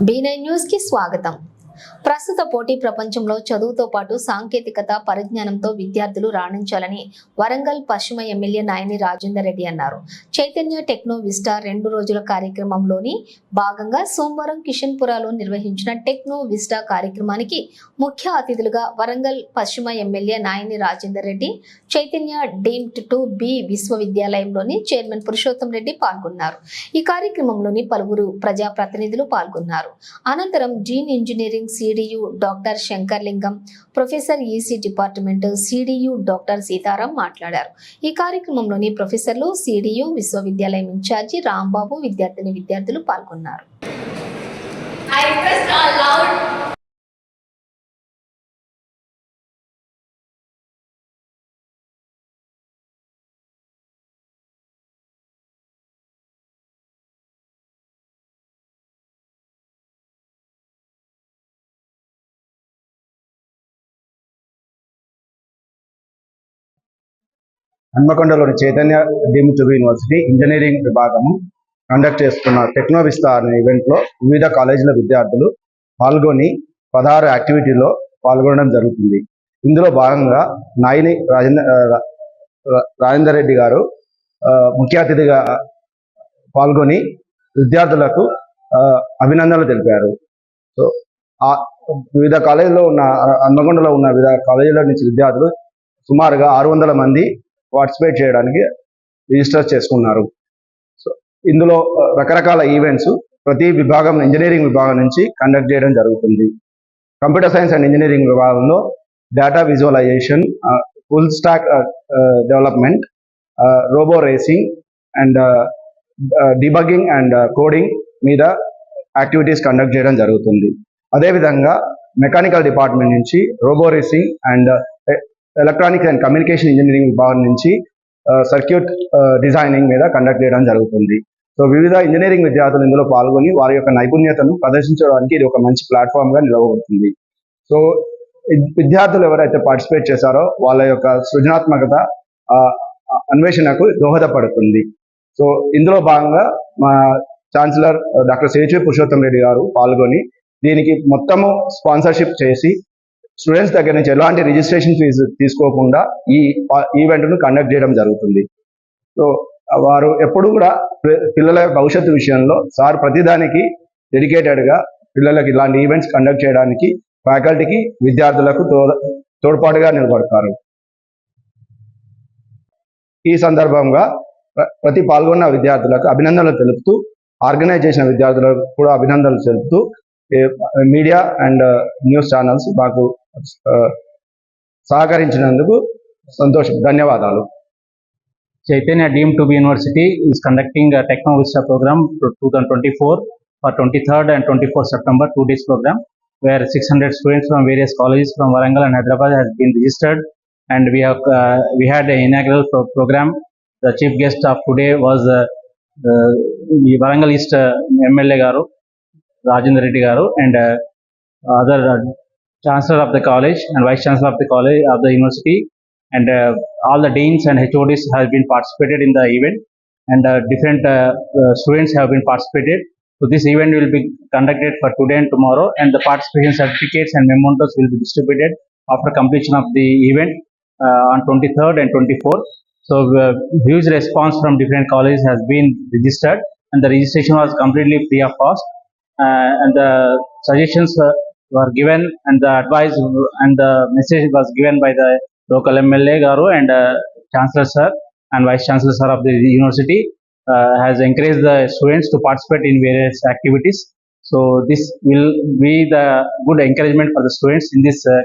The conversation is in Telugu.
బీ న్యూస్కి స్వాగతం. ప్రస్తుత పోటీ ప్రపంచంలో చదువుతో పాటు సాంకేతికత పరిజ్ఞానంతో విద్యార్థులు రాణించాలని వరంగల్ పశ్చిమ ఎమ్మెల్యే నాయని రాజేందర్ రెడ్డి అన్నారు. చైతన్య టెక్నో విస్టా రెండు రోజుల కార్యక్రమంలోని భాగంగా సోమవారం కిషన్పురాలో నిర్వహించిన టెక్నో విస్టా కార్యక్రమానికి ముఖ్య అతిథులుగా వరంగల్ పశ్చిమ MLA Nayini Rajender Reddy Chaitanya deemed to be విశ్వవిద్యాలయంలోని chairman Purushotham Reddy పాల్గొన్నారు. ఈ కార్యక్రమంలోని పలువురు ప్రజాప్రతినిధులు పాల్గొన్నారు. అనంతరం dean engineering CDU doctor Shankarlingam professor EC department CDU doctor Sitaram మాట్లాడారు. ఈ కార్యక్రమంలోని ప్రొఫెసర్లు సిడియు విశ్వవిద్యాలయం ఇన్ఛార్జి రాంబాబు విద్యార్థిని విద్యార్థులు పాల్గొన్నారు. I pressed all హన్మకొండలోని Chaitanya deem to university engineering విభాగము కండక్ట్ చేస్తున్న టెక్నోవిస్తా అనే ఈవెంట్లో వివిధ కాలేజీల విద్యార్థులు పాల్గొని పదహారు యాక్టివిటీలో పాల్గొనడం జరుగుతుంది. ఇందులో భాగంగా నాయిని రాజేంద్ర రెడ్డి గారు ముఖ్య అతిథిగా పాల్గొని విద్యార్థులకు అభినందనలు తెలిపారు. సో ఆ వివిధ కాలేజీలో ఉన్న హన్మకొండలో ఉన్న వివిధ కాలేజీల నుంచి విద్యార్థులు సుమారుగా ఆరు వందల మంది పార్టిసిపేట్ చేయడానికి రిజిస్టర్ చేసుకున్నారు. సో ఇందులో రకరకాల ఈవెంట్స్ ప్రతి విభాగం ఇంజనీరింగ్ విభాగం నుంచి కండక్ట్ చేయడం జరుగుతుంది. కంప్యూటర్ సైన్స్ అండ్ ఇంజనీరింగ్ విభాగంలో data visualisation full stack development robo racing and debugging and coding మీద యాక్టివిటీస్ కండక్ట్ చేయడం జరుగుతుంది. అదేవిధంగా మెకానికల్ డిపార్ట్మెంట్ నుంచి robo racing and electronics and communication engineering విభాగం నుంచి సర్క్యూట్ డిజైనింగ్ మీద కండక్ట్ చేయడం జరుగుతుంది. సో వివిధ ఇంజనీరింగ్ విద్యార్థులు ఇందులో పాల్గొని వారి యొక్క నైపుణ్యతను ప్రదర్శించడానికి ఇది ఒక మంచి ప్లాట్ఫామ్గా నిలవబడుతుంది. సో విద్యార్థులు ఎవరైతే పార్టిసిపేట్ చేశారో వాళ్ళ యొక్క సృజనాత్మకత అన్వేషణకు దోహదపడుతుంది. సో ఇందులో భాగంగా మా ఛాన్సలర్ డాక్టర్ సేచు పురుషోత్తం రెడ్డి గారు పాల్గొని దీనికి మొత్తము స్పాన్సర్షిప్ చేసి స్టూడెంట్స్ దగ్గర నుంచి ఎలాంటి రిజిస్ట్రేషన్ ఫీజు తీసుకోకుండా ఈ ఈవెంట్ను కండక్ట్ చేయడం జరుగుతుంది. సో వారు ఎప్పుడు కూడా పిల్లల భవిష్యత్తు విషయంలో సార్ ప్రతిదానికి డెడికేటెడ్గా పిల్లలకి ఇలాంటి ఈవెంట్స్ కండక్ట్ చేయడానికి ఫ్యాకల్టీకి విద్యార్థులకు తో- తోడ్పాటుగా నిలబడతారు. ఈ సందర్భంగా ప్రతి పాల్గొన్న విద్యార్థులకు అభినందనలు తెలుపుతూ ఆర్గనైజ్ చేసిన విద్యార్థులకు కూడా అభినందనలు తెలుపుతూ మీడియా అండ్ న్యూస్ ఛానల్స్ మాకు సహకరించినందుకు సంతోషం. ధన్యవాదాలు. Chaitanya deem to be university is conducting Technovista programme two thousand twenty four for twenty third and twenty four September two days programme where six hundred students from various colleges from Warangal and Hyderabad has been registered and we had inaugural programme the chief guest of today was Warangal east MLA uh, గారు. Rajendra Reddy Garu, and uh, other uh, chancellor of the college and vice chancellor of the college of the university and uh, all the deans and HODs have been participated in the event and uh, different uh, uh, students have been participated. So this event will be conducted for today and tomorrow and the participation certificates and mementos will be distributed after completion of the event uh, on 23rd and 24th. So uh, huge response from different colleges has been registered and the registration was completely free of cost and the suggestions uh, were given and the advice and the message was given by the local MLA Garu and uh, Chancellor Sir and Vice Chancellor Sir of the university uh, has encouraged the students to participate in various activities. So this will be the good encouragement for the students in this uh,